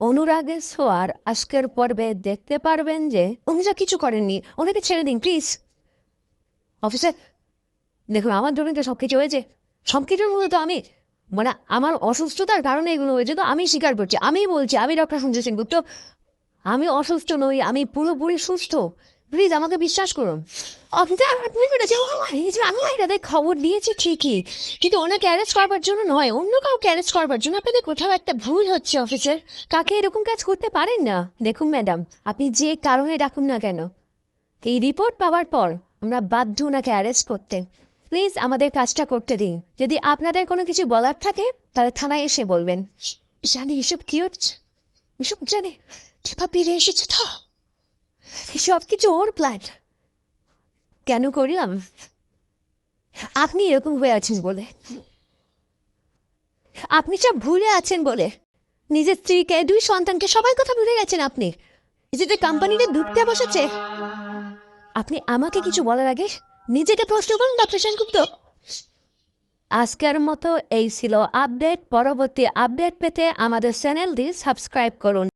অনুরাগের সোয়ার আজকের পর্বে দেখতে পারবেন যে উনি যা কিছু করেননি। ওনাকে ছেড়ে দিন, প্লিজ। অফিসার, দেখুন, আমার জন্য তো সব কিছু হয়েছে। সব কিছুর মধ্যে তো আমি মানে আমার অসুস্থতার কারণে এগুলো হয়েছে, তো আমি স্বীকার করছি। আমি বলছি, আমি ডক্টর সঞ্জয় সেনগুপ্ত। আমি অসুস্থ নই, আমি পুরোপুরি সুস্থ। প্লিজ আমাকে বিশ্বাস করুন। আমি খবর দিয়েছি ঠিকই। কিন্তু ওনাকে অ্যারেস্ট করবার জন্য নয়, অন্য কাউকে অ্যারেস্ট করবার জন্য আপনাদের কোথাও একটা ভুল হচ্ছে অফিসার কাকে এরকম কাজ করতে পারেন না? দেখুন ম্যাডাম আপনি যে কারণে ডাকুন না কেন, এই রিপোর্ট পাওয়ার পর আমরা বাধ্য ওনাকে অ্যারেস্ট করতে। প্লিজ আমাদের কাজটা করতে দিন। যদি আপনাদের কোনো কিছু বলার থাকে, তাহলে থানায় এসে বলবেন। জানি, এসব কি হচ্ছে? এসব জানে? টিপা ফিরে এসেছে তো। সব কিছু ওর প্ল্যান কেন করলাম? আপনি এরকম হয়ে আছেন বলে। আপনি সব ভুলে আছেন বলে। নিজের স্ত্রীকে, দুই সন্তানকে সবাই কথা ভুলে গেছেন আপনি। নিজেদের কোম্পানিতে ডুবতে বসেছে। আপনি আমাকে কিছু বলার আগে নিজেকে প্রশ্ন করুন, ডক্টর সেনগুপ্ত। আজকের মতো এই ছিল আপডেট। পরবর্তী আপডেট পেতে আমাদের চ্যানেলটি সাবস্ক্রাইব করুন।